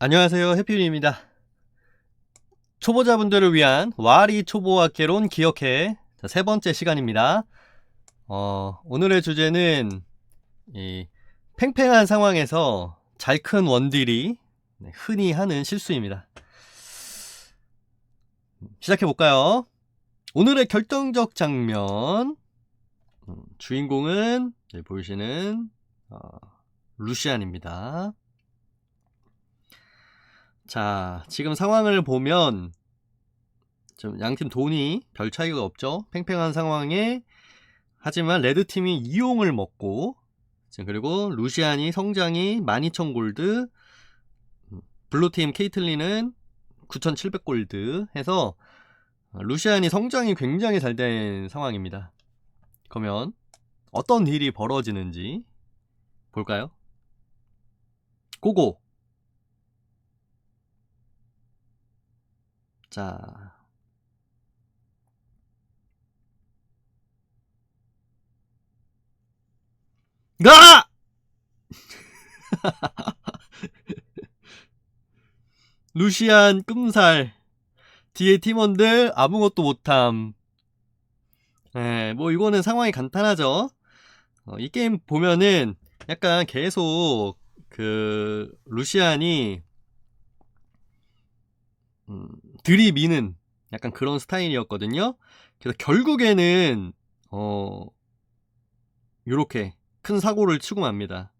안녕하세요. 해피윤입니다. 초보자분들을 위한 와리 초보학개론 기억해. 자, 세 번째 시간입니다. 어, 오늘의 주제는 이 팽팽한 상황에서 잘 큰 원딜이 네, 흔히 하는 실수입니다. 시작해 볼까요? 오늘의 결정적 장면. 음, 주인공은 네, 보이시는 어, 루시안입니다 자, 지금 상황을 보면 좀 양팀 돈이 별 차이가 없죠. 팽팽한 상황에 하지만 레드 팀이 이용을 먹고 지금 그리고 루시안이 성장이 12,000 골드 음, 블루 팀 케이틀린은 9,700 골드 해서 루시안이 성장이 굉장히 잘 된 상황입니다. 그러면 어떤 딜이 벌어지는지 볼까요? 고고! 자. 가! 루시안 끔살. 뒤에 팀원들 아무것도 못함. 예, 뭐 이거는 상황이 간단하죠. 어, 이 게임 보면은 약간 계속 그 루시안이 음, 들이미는 약간 그런 스타일이었거든요. 그래서 결국에는 어 요렇게 큰 사고를 치고 맙니다.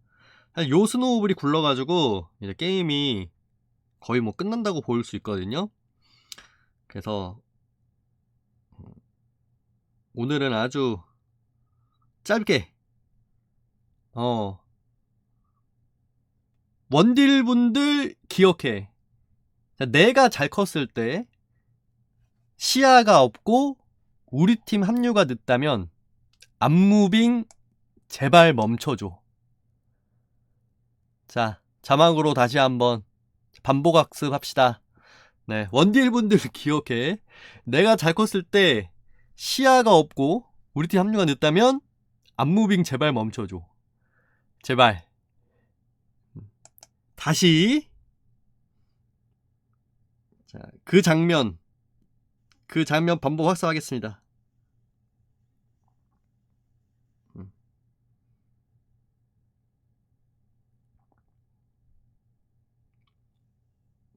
요 스노우블이 굴러가지고 이제 게임이 거의 뭐 끝난다고 볼수 있거든요. 그래서 오늘은 아주 짧게 어 원딜 분들 기억해 내가 잘 컸을 때 시야가 없고 우리 팀 합류가 늦다면 안무빙 제발 멈춰줘. 자, 자막으로 다시 한번 반복 학습합시다. 네, 원딜 분들 기억해. 내가 잘 컸을 때 시야가 없고 우리 팀 합류가 늦다면 안무빙 제발 멈춰줘. 제발. 다시 자, 그 장면, 그 장면 반복 학습하겠습니다. 음.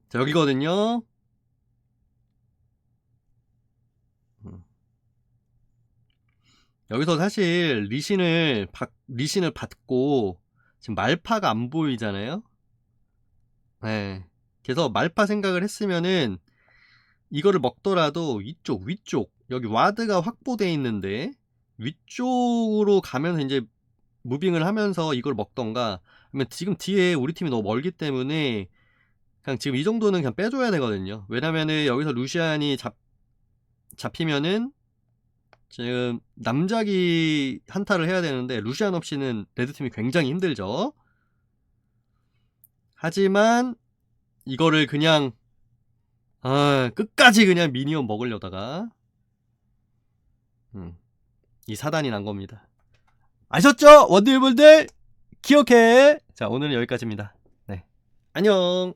자, 여기거든요. 음. 여기서 사실 리신을 받, 리신을 받고 지금 말파가 안 보이잖아요. 네. 그래서 말파 생각을 했으면은 이거를 먹더라도 이쪽 위쪽 여기 와드가 확보되어 있는데 위쪽으로 가면서 이제 무빙을 하면서 이걸 먹던가 아니면 지금 뒤에 우리 팀이 너무 멀기 때문에 그냥 지금 이 정도는 그냥 빼줘야 되거든요. 왜냐면은 여기서 루시안이 잡 잡히면은 지금 남자기 한타를 해야 되는데 루시안 없이는 레드팀이 굉장히 힘들죠. 하지만 이거를 그냥 아, 끝까지 그냥 미니언 먹으려다가 음, 이 사단이 난 겁니다. 아셨죠? 원딜분들 기억해. 자, 오늘은 여기까지입니다. 네. 안녕.